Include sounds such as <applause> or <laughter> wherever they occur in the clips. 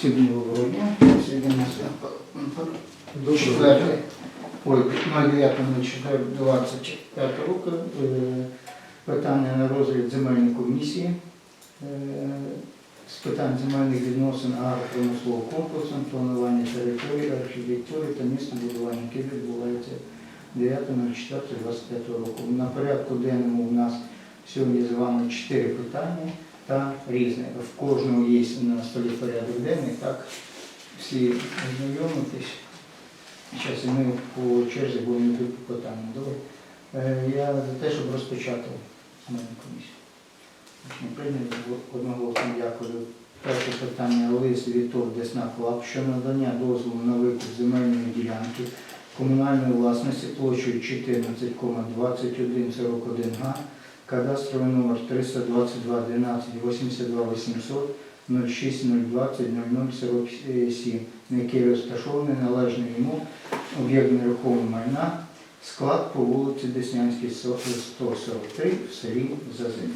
Всім доброго дня. Сьогодні у нас четвертий, ой, 09.04.25 року е, питання на розгляд земельної комісії е, з питань земельних відносин агропромислового комплексу, планування території, архітектури та містобудування, яке відбувається 9.04.25 року. На порядку денному у нас сьогодні з вами чотири питання та різне. В кожного є на столі порядок денний, так всі ознайомитись. Зараз ми по черзі будемо йти по. Добре? Е, Я за те, щоб розпочати земельну комісію. Ми прийняли одноголосно дякую. Перше питання лист від ТОВ Десна Клаб щодо надання дозволу на викуп земельної ділянки комунальної власності площею 14,2141 га, кадастровий номер 322 12 82 800 06020 0047, на який розташований належний йому об'єкт нерухомого майна, склад по вулиці Деснянській, 143 в селі Зазин.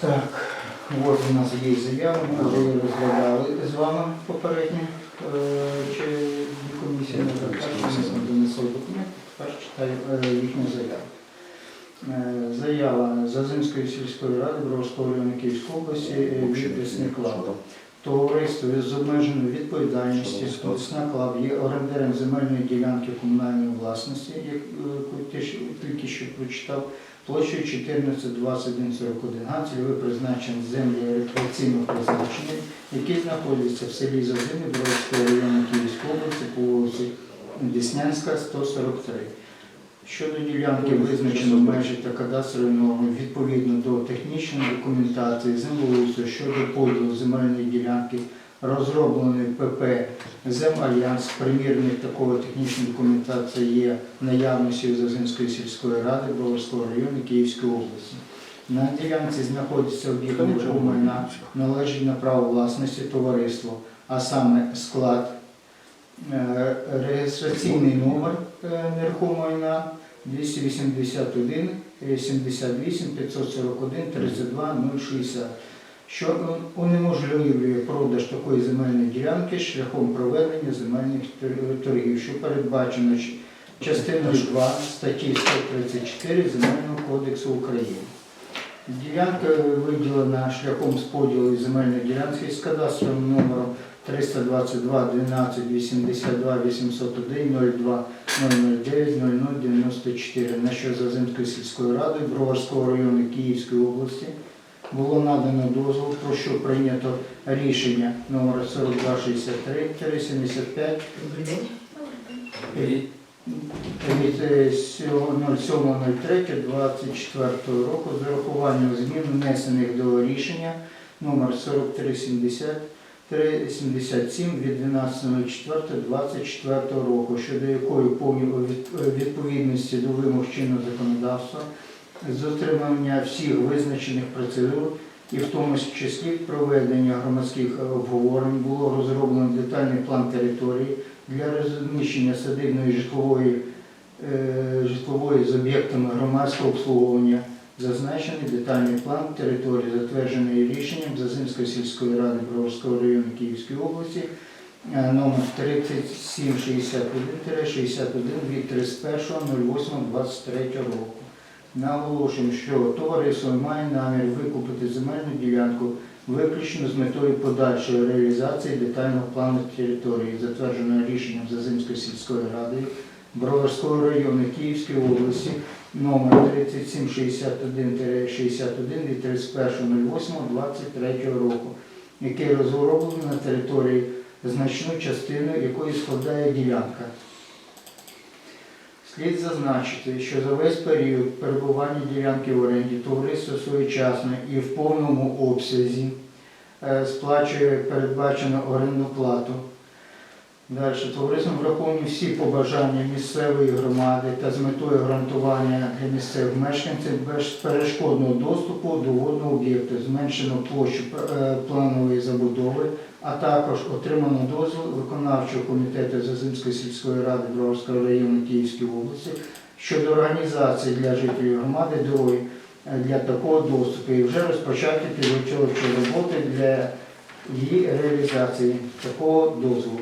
Так, от у нас є заява, ми вже її розглядали з вами попередньо. Чи комісія не зверталася, ми донесли документ, тепер читаю їхню заяву. Е, Заява Зазимської сільської ради Броварського району Київської області е, від Лісник Товариство з обмеженою відповідальністю Лісна Клаб є орендарем земельної ділянки комунальної власності, яку тільки що прочитав, площею 142141 га, цільове призначення землі рекреаційного призначення, які знаходяться в селі Зазини Броварського району Київської області по вулиці Деснянська, 143. Щодо ділянки визначено межі та кадастрові норми відповідно до технічної документації землеустрою щодо поділу земельної ділянки, розробленої ПП «Земальянс», примірник такої технічної документації є в наявності у сільської ради Броварського району Київської області. На ділянці знаходиться об'єкт майна, належить на право власності товариства, а саме склад реєстраційний номер е, нерухомого майна 281 е, 78 541 32 060, що унеможливлює продаж такої земельної ділянки шляхом проведення земельних тор- торгів, що передбачено частиною 2 статті 134 Земельного кодексу України. Ділянка виділена шляхом споділу земельної ділянки з кадастровим номером 322 12 82 801 02 009 0094 на що Зазимської сільської ради Броварського району Київської області було надано дозвіл, про що прийнято рішення номер 4263-75 від від е, 07.03.24 року з урахуванням змін внесених до рішення номер 4370 377 від 12.04.24 року, щодо якої повні відповідності до вимог чинного законодавства з дотримання всіх визначених процедур і в тому числі проведення громадських обговорень було розроблено детальний план території для розміщення садибної житлової, е, житлової з об'єктами громадського обслуговування. Зазначений детальний план території, затверджений рішенням Зазимської сільської ради Броварського району Київської області е, номер 3761-61 від 31.08.23 року. Наголошуємо, що товариство має намір викупити земельну ділянку виключно з метою подальшої реалізації детального плану території, затвердженого рішенням Зазимської сільської ради Броварського району Київської області номер 3761-61 від 31.08.23 року, який розроблений на території значну частину якої складає ділянка. Слід зазначити, що за весь період перебування ділянки в оренді товариство своєчасно і в повному обсязі е, сплачує передбачену орендну плату. Далі товариством враховані всі побажання місцевої громади та з метою гарантування для місцевих мешканців безперешкодного доступу до водного об'єкту, зменшено площу е, планової забудови, а також отримано дозвіл виконавчого комітету Зазимської сільської ради Броварського району Київської області щодо організації для жителів громади дороги е, для такого доступу і вже розпочати підготовчі роботи для її реалізації такого дозволу.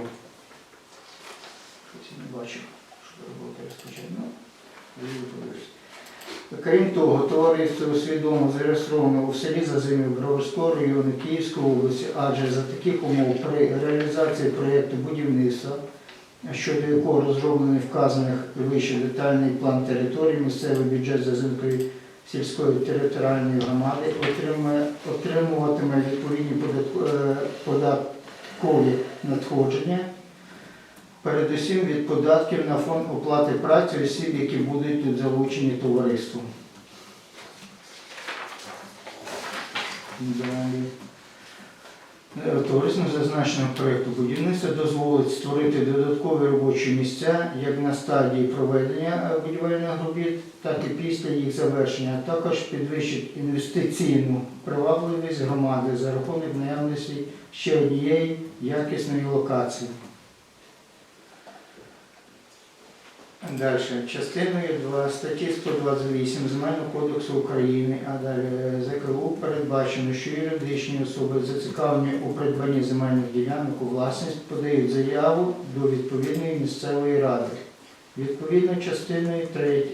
Бачив, що розпочати. Ну. Крім того, товариство усвідомо зареєстровано у селі Зазимів Броварського району Київської області, адже за таких умов при реалізації проєкту будівництва, щодо якого розроблений вказаних вище детальний план території, місцевий бюджет Зазимкої сільської територіальної громади отримує, отримуватиме відповідні е, податкові надходження, передусім від податків на фонд оплати праці осіб, які будуть тут залучені товариством. Далі. Е, зазначеного проєкту будівництва дозволить створити додаткові робочі місця як на стадії проведення е, будівельних робіт, так і після їх завершення, а також підвищить інвестиційну привабливість громади за рахунок наявності ще однієї якісної локації. Далі. Частиною 2 статті 128 Земельного кодексу України, а далі е, ЗКУ передбачено, що юридичні особи зацікавлені у придбанні земельних ділянок у власність подають заяву до відповідної місцевої ради. Відповідно частиною 3,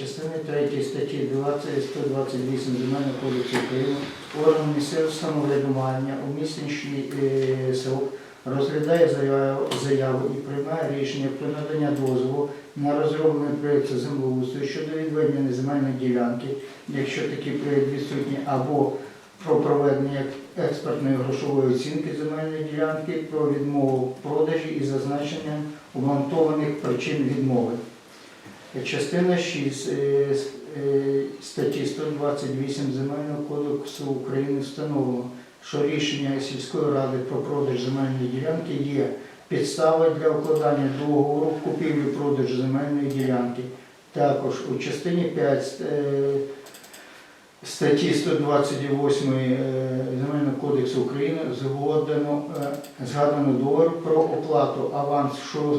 частини 3 статті 20 128 Земельного кодексу України орган місцевого самоврядування у місячний е, срок розглядає заяву, заяву і приймає рішення про надання дозволу на розроблений проєкт землеустрою щодо відведення земельної ділянки, якщо такий проєкт відсутній, або про проведення експертної грошової оцінки земельної ділянки, про відмову продажі із зазначенням обґрунтованих причин відмови. Частина 6 е, е, статті 128 Земельного кодексу України встановлено, що рішення сільської ради про продаж земельної ділянки є підставою для укладання договору купівлі-продажу земельної ділянки. Також у частині 5 е, статті 128 е, Земельного кодексу України згодено, е, згадано договір про оплату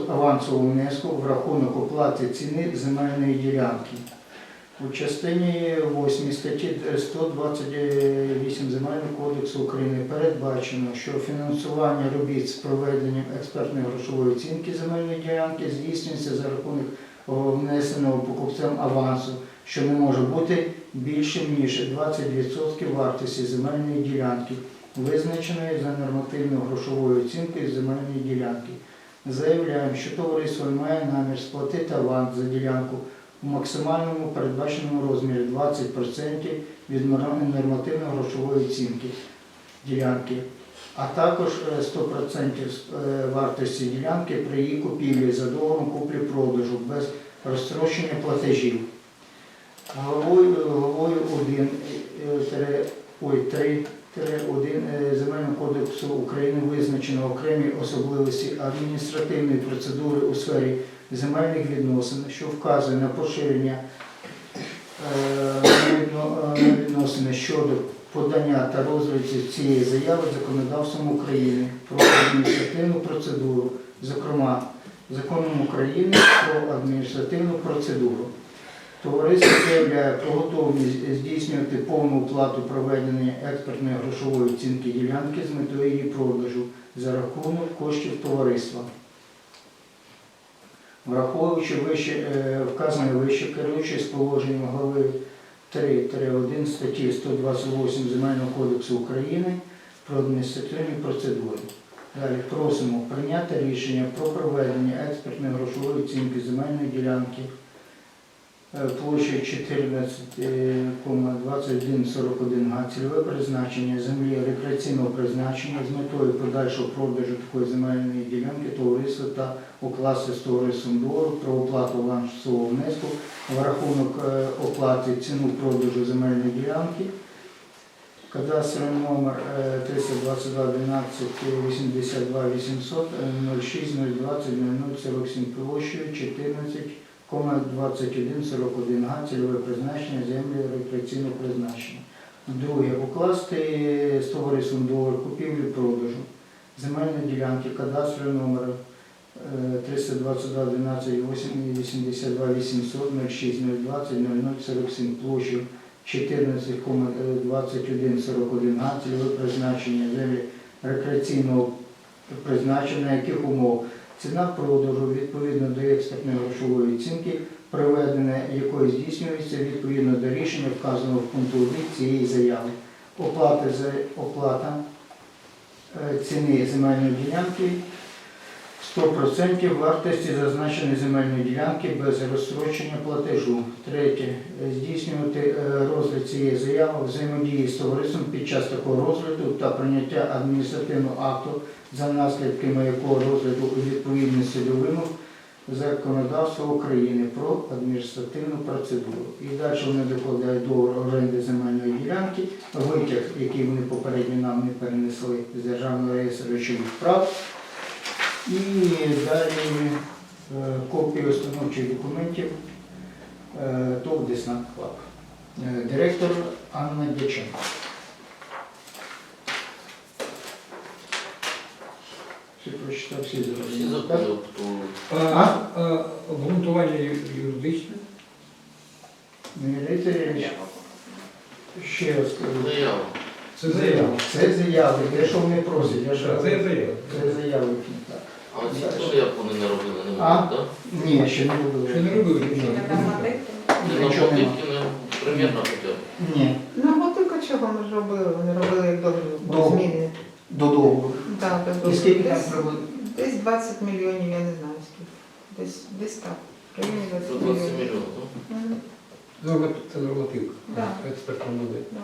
авансового внеску в рахунок оплати ціни земельної ділянки. У частині 8 статті 128 Земельного кодексу України передбачено, що фінансування робіт з проведенням експертної грошової оцінки земельної ділянки здійснюється за рахунок внесеного покупцем авансу, що не може бути більшим ніж 20% вартості земельної ділянки, визначеної за нормативною грошовою оцінкою земельної ділянки. Заявляємо, що товариство має намір сплатити аванс за ділянку у максимальному передбаченому розмірі 20% від нормативно-грошової оцінки ділянки, а також е, 100% е, вартості ділянки при її купівлі за договором куплі-продажу без розстрочення платежів. Головою, головою 1, е, ой, 3 1 Земельного кодексу України визначено окремі особливості адміністративної процедури у сфері земельних відносин, що вказує на поширення е, е, відносини щодо подання та розгляду цієї заяви законодавством України про адміністративну процедуру, зокрема законом України про адміністративну процедуру. Товариство заявляє про готовність здійснювати повну оплату проведення експертної грошової оцінки ділянки з метою її продажу за рахунок коштів товариства. Враховуючи вище, е, вказане вище керуючись положенням глави 3-1 статті 128 Земельного кодексу України про адміністративні процедури. Далі просимо прийняти рішення про проведення експертної грошової оцінки земельної ділянки площею 14,2141 га, цільове призначення землі рекреаційного призначення з метою подальшого продажу такої земельної ділянки товариства та укласти з товариством договору про оплату авансового внеску в рахунок е, оплати ціну продажу земельної ділянки. Кадастровий номер е, 322 12 82 800 06 020 0047 площею 14,2141 га, цільове призначення землі рекреаційного призначення. Друге, укласти з товариством договор купівлі-продажу земельної ділянки, кадастровий номер е, 322 12 82 800 06 020 0047 площею 14,2141 га, цільове призначення землі рекреаційного призначення, на яких умов ціна продажу відповідно до експертної грошової оцінки, проведення якої здійснюється відповідно до рішення, вказаного в пункту 1 цієї заяви. Оплата, за, оплата е, ціни земельної ділянки 100% вартості зазначеної земельної ділянки без розстрочення платежу. Третє. Здійснювати е, розгляд цієї заяви взаємодії з товариством під час такого розгляду та прийняття адміністративного акту за наслідками якого розгляду у відповідності до вимог законодавства України про адміністративну процедуру. І далі вони докладають договор оренди земельної ділянки, витяг, який вони попередньо нам не перенесли з державного реєстру речових прав. І далі е, копії установчих документів е, ТОВ Десна Клаб. Е, Директор Анна Дяченко. Всі прочитав, всі Всі зрозуміли. обґрунтування юридичне? Ще раз кажу. заява. Це заява. Це заяви, те, що вони просять. Це заява. Це заяви так. А ці теж як вони не робили, не А? можуть, так? Ні, ще не робили. Ще не робили нічого. Не Нічого нема. наплатити, не примірно хоча б. Ні, Ну, мотика чого ми ж робили? Вони робили як договір був зміни. до договору. Да, без І договору. скільки там Десь- приблизно? Десь 20 мільйонів, я не знаю скільки. Десь, десь так. В районі 20 Це 20 мільйонів. мільйонів, так? Мгм. Це нормативка. Да. Експертна модель. Да.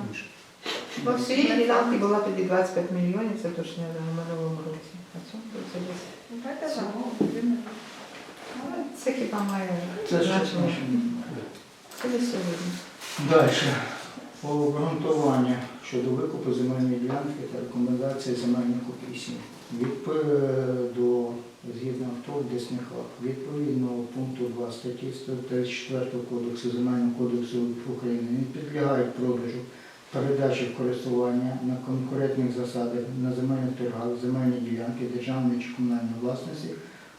Бо в цієї ділянки була тоді 25 мільйонів, це точно я знаю, в минулому році. А цьому це десь. Але Це хіба має значення? Це сьогодні. Далі. Обґрунтування щодо викупу земельної ділянки та рекомендації земельних. Відп... до згідно ТОВ Деснихлав. Відповідно пункту 2 статті 134 Кодексу Земельного кодексу України не підлягають продажу передачі в користування на конкурентних засадах на земельних торгах земельні ділянки державної чи комунальної власності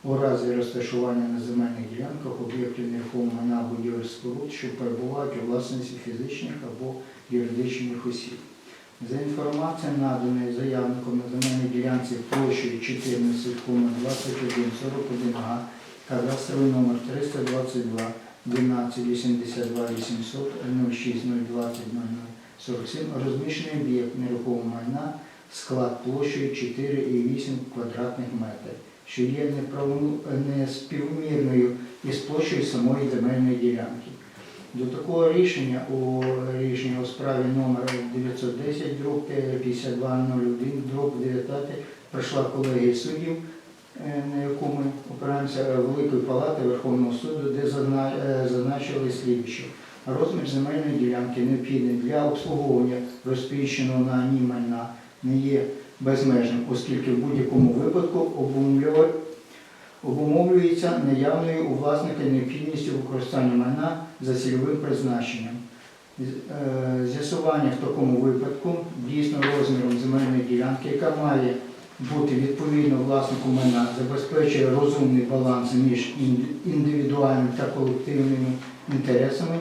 у разі розташування на земельних ділянках об'єктів нерухомого майна будівель споруд, що перебувають у власності фізичних або юридичних осіб. За інформацією, наданою заявником на земельній ділянці площею 14,2141 га, кадастровий номер 322 12 82 800 06 020 0047 розміщений об'єкт нерухомого майна склад площею 4,8 квадратних метрів, що є неспівмірною із площею самої земельної ділянки. До такого рішення у рішенні у справі номер 910 дроб 5201 дроб 19 прийшла колегія суддів, е, на яку ми опираємося е, Великої Палати Верховного суду, де е, зазначили слідчі. Розмір земельної ділянки необхідний для обслуговування розпіщеного на ній майна не є безмежним, оскільки в будь-якому випадку обумовлюється наявною у власника необхідністю використання майна за цільовим призначенням. Е, З'ясування в такому випадку дійсно розміром земельної ділянки, яка має бути відповідно власнику майна, забезпечує розумний баланс між індивідуальними та колективними інтересами,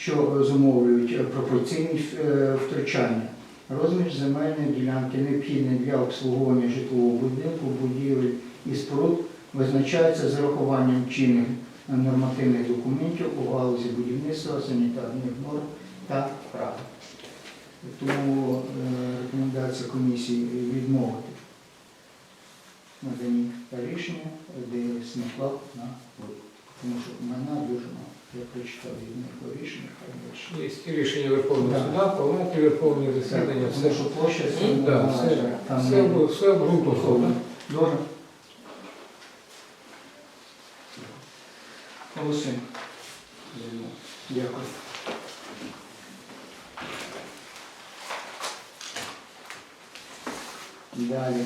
що зумовлюють е, пропорційність е, втручання. Розмір земельної ділянки необхідний для обслуговування житлового будинку, будівель і споруд визначається з урахуванням чинних нормативних документів у галузі будівництва, санітарних норм та прав. Тому е, рекомендація комісії відмовити надані рішення, де сміклав на викуп. Тому що майна дуже мало. Я прочитав від рішення, хай більше. Є і рішення Верховного Да. суда, палати Верховні засідання, все, що площа Ну, да, все, там все, не- все обґрунтовано. Добре. Голосуємо. Дякую. Далі.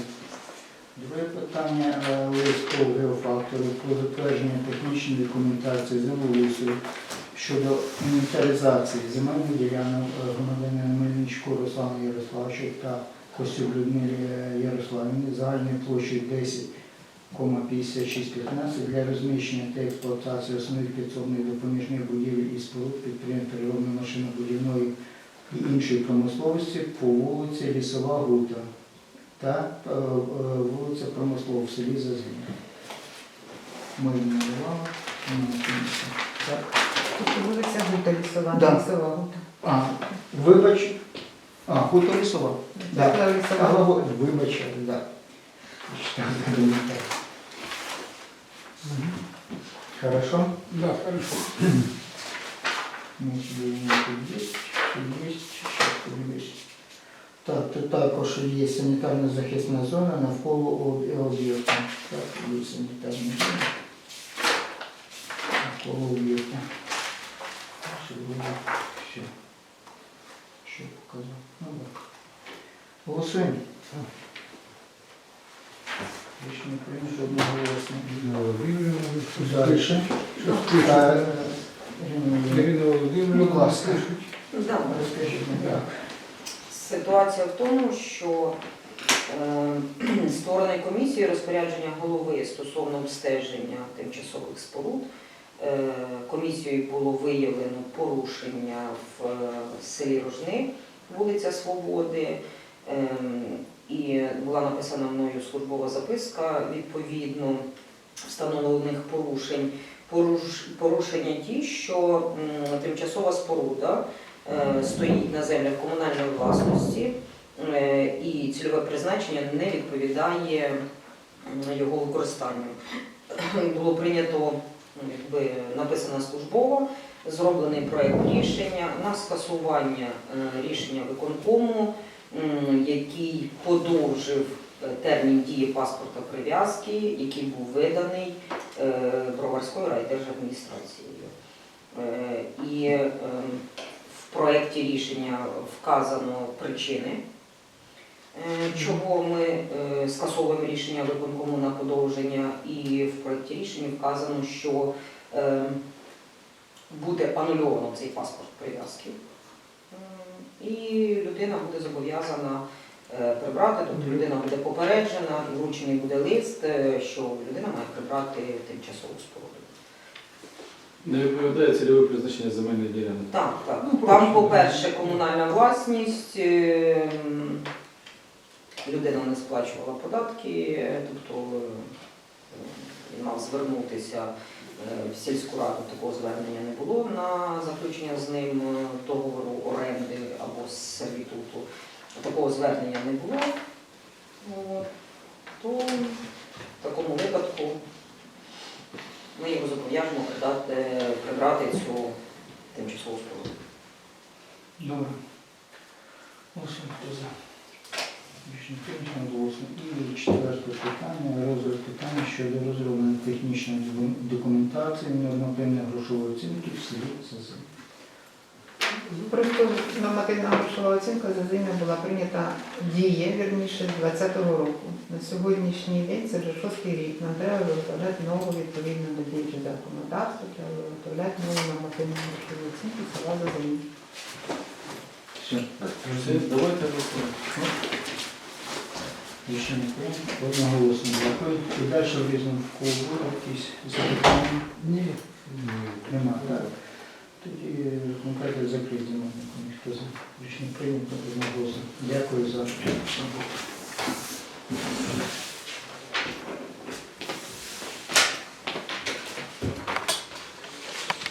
Друге питання е, лист геофактору про затвердження технічної документації землеустрою щодо інвентаризації земельних ділянок е, громадянина Мельничко Руслана Ярославовича та Костюк Людмилі е, Ярославівни загальною площею 10,5615 для розміщення та експлуатації основних підсобних допоміжних будівель і споруд підприємств природної машинобудівної і іншої промисловості по вулиці Лісова Грута. Та е, е, вулиця Промислова в селі Зазимя. Ми комісії. Так? Тут вулиця Гута лісова, Да. не лісова Гута. А, вибач. А, Хута Лісова. Да. Це А, лісова. Вибач, да. Читав, не так. Мгм. Хорошо? Да, хорошо. Тут є, тут є, щас подивлюсь. Так, тут також є санітарна захисна зона навколо об- об'єкту. Так, є санітарна зона. Навколо об'єкту. Що? Що? Показав? Ну так. Голосуємо. Рішення прийнято одноголосно. Далі. Що Та, е, Ірина Володимирівна. Будь ласка. Розкажіть. Так. Ситуація в тому, що е, <clears throat> комісії розпорядження голови стосовно обстеження тимчасових споруд. Е, комісією було виявлено порушення в е, селі Рожни, вулиця Свободи. Е, і була написана мною службова записка відповідно встановлених порушень. Поруш- Порушення ті, що тимчасова споруда стоїть на землях комунальної власності е, і цільове призначення не відповідає його використанню. Було прийнято, якби написано службово, зроблений проект рішення на скасування е, рішення виконкому, який подовжив е, термін дії паспорта прив'язки, який був виданий е, Броварською райдержадміністрацією. Е, І ем, проєкті рішення вказано причини, е, чого ми е, скасовуємо рішення виконкому на подовження, і в проєкті рішення вказано, що е, буде анульовано цей паспорт прив'язки. І людина буде зобов'язана прибрати, тобто людина буде попереджена, і вручений буде лист, що людина має прибрати тимчасову споруду. Не відповідає цільове призначення земельної ділянки. Так, так. Ну, Там, прошу. по-перше, комунальна власність, е, м, людина не сплачувала податки, е, тобто е, він мав звернутися е, в сільську раду, такого звернення не було на заключення з ним е, договору оренди або сервітуту. Такого звернення не було. От. То в такому випадку ми його зобов'яжемо прибрати цю тимчасову споруду. Добре. Осім хто за. І четверте питання. Розгляд питання щодо розроблення технічної документації нормативної грошової оцінки в селі Зазим. Просто нормативна грошова оцінка за зиму була прийнята діє, вірніше, з 2020 року. На сьогоднішній день це вже шостий рік. Нам треба виготовляти нову відповідно до діючого законодавства, треба виготовляти нову нормативну грошову оцінку села за зиму. Все. Давайте голосуємо. Рішення прийнято. Одноголосно. Дякую. І далі в різному в кого якісь запитання? Ні. Нема, так? Тоді конкретно комісії. Хто за? Рішення прийнято одноголосно. Дякую за.